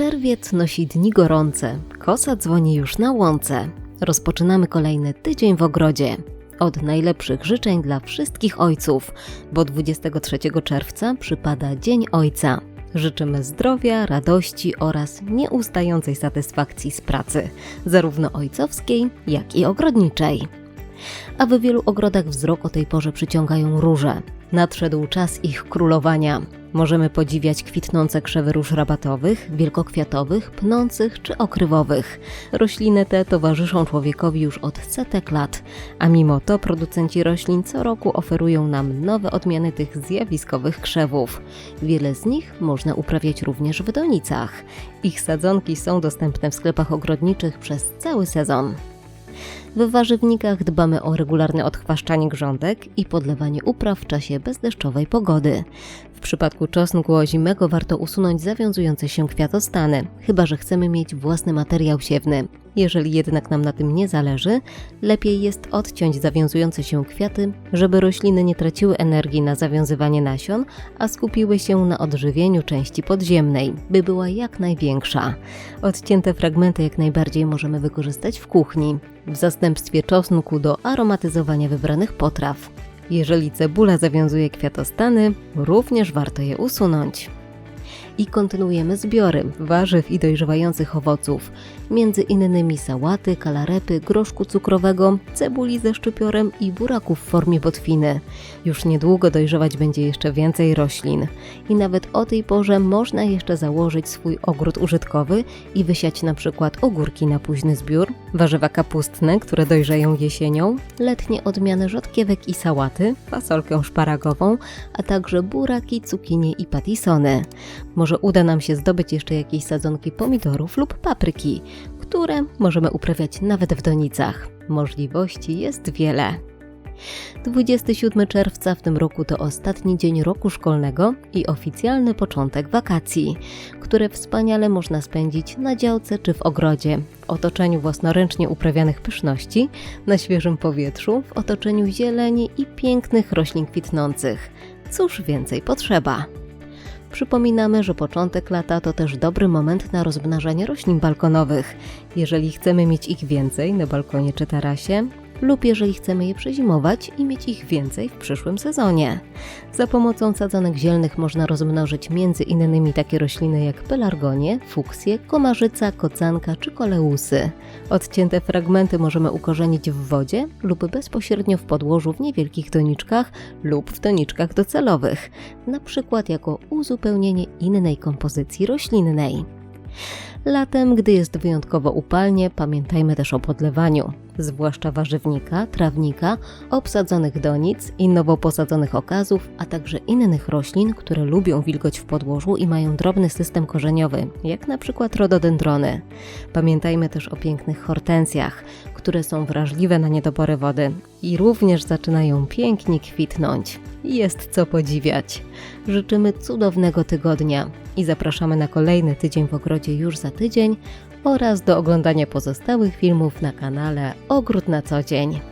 Czerwiec nosi dni gorące, kosa dzwoni już na łące. Rozpoczynamy kolejny tydzień w ogrodzie. Od najlepszych życzeń dla wszystkich ojców, bo 23 czerwca przypada Dzień Ojca. Życzymy zdrowia, radości oraz nieustającej satysfakcji z pracy, zarówno ojcowskiej, jak i ogrodniczej. A w wielu ogrodach wzrok o tej porze przyciągają róże. Nadszedł czas ich królowania. Możemy podziwiać kwitnące krzewy róż rabatowych, wielkokwiatowych, pnących czy okrywowych. Rośliny te towarzyszą człowiekowi już od setek lat, a mimo to producenci roślin co roku oferują nam nowe odmiany tych zjawiskowych krzewów. Wiele z nich można uprawiać również w donicach. Ich sadzonki są dostępne w sklepach ogrodniczych przez cały sezon. W warzywnikach dbamy o regularne odchwaszczanie grządek i podlewanie upraw w czasie bezdeszczowej pogody. W przypadku czosnku ozimego warto usunąć zawiązujące się kwiatostany, chyba że chcemy mieć własny materiał siewny. Jeżeli jednak nam na tym nie zależy, lepiej jest odciąć zawiązujące się kwiaty, żeby rośliny nie traciły energii na zawiązywanie nasion, a skupiły się na odżywieniu części podziemnej, by była jak największa. Odcięte fragmenty jak najbardziej możemy wykorzystać w kuchni, w zastępstwie czosnku do aromatyzowania wybranych potraw. Jeżeli cebula zawiązuje kwiatostany, również warto je usunąć. I kontynuujemy zbiory warzyw i dojrzewających owoców, między innymi sałaty, kalarepy, groszku cukrowego, cebuli ze szczypiorem i buraków w formie botwiny. Już niedługo dojrzewać będzie jeszcze więcej roślin. I nawet o tej porze można jeszcze założyć swój ogród użytkowy i wysiać na przykład ogórki na późny zbiór, warzywa kapustne, które dojrzeją jesienią, letnie odmiany rzodkiewek i sałaty, fasolkę szparagową, a także buraki, cukinie i patisony. Może uda nam się zdobyć jeszcze jakieś sadzonki pomidorów lub papryki, które możemy uprawiać nawet w donicach. Możliwości jest wiele. 27 czerwca w tym roku to ostatni dzień roku szkolnego i oficjalny początek wakacji, które wspaniale można spędzić na działce czy w ogrodzie, w otoczeniu własnoręcznie uprawianych pyszności, na świeżym powietrzu, w otoczeniu zieleni i pięknych roślin kwitnących. Cóż więcej potrzeba? Przypominamy, że początek lata to też dobry moment na rozmnażanie roślin balkonowych. Jeżeli chcemy mieć ich więcej na balkonie czy tarasie, lub jeżeli chcemy je przezimować i mieć ich więcej w przyszłym sezonie. Za pomocą sadzonek zielnych można rozmnożyć między innymi takie rośliny jak pelargonie, fuksje, komarzyca, kocanka czy koleusy. Odcięte fragmenty możemy ukorzenić w wodzie lub bezpośrednio w podłożu w niewielkich doniczkach lub w doniczkach docelowych, na przykład jako uzupełnienie innej kompozycji roślinnej. Latem, gdy jest wyjątkowo upalnie, pamiętajmy też o podlewaniu, zwłaszcza warzywnika, trawnika, obsadzonych donic i nowo posadzonych okazów, a także innych roślin, które lubią wilgoć w podłożu i mają drobny system korzeniowy, jak na przykład rododendrony. Pamiętajmy też o pięknych hortensjach, które są wrażliwe na niedobory wody i również zaczynają pięknie kwitnąć. Jest co podziwiać. Życzymy cudownego tygodnia i zapraszamy na kolejny tydzień w ogrodzie już za tydzień oraz do oglądania pozostałych filmów na kanale Ogród na co dzień.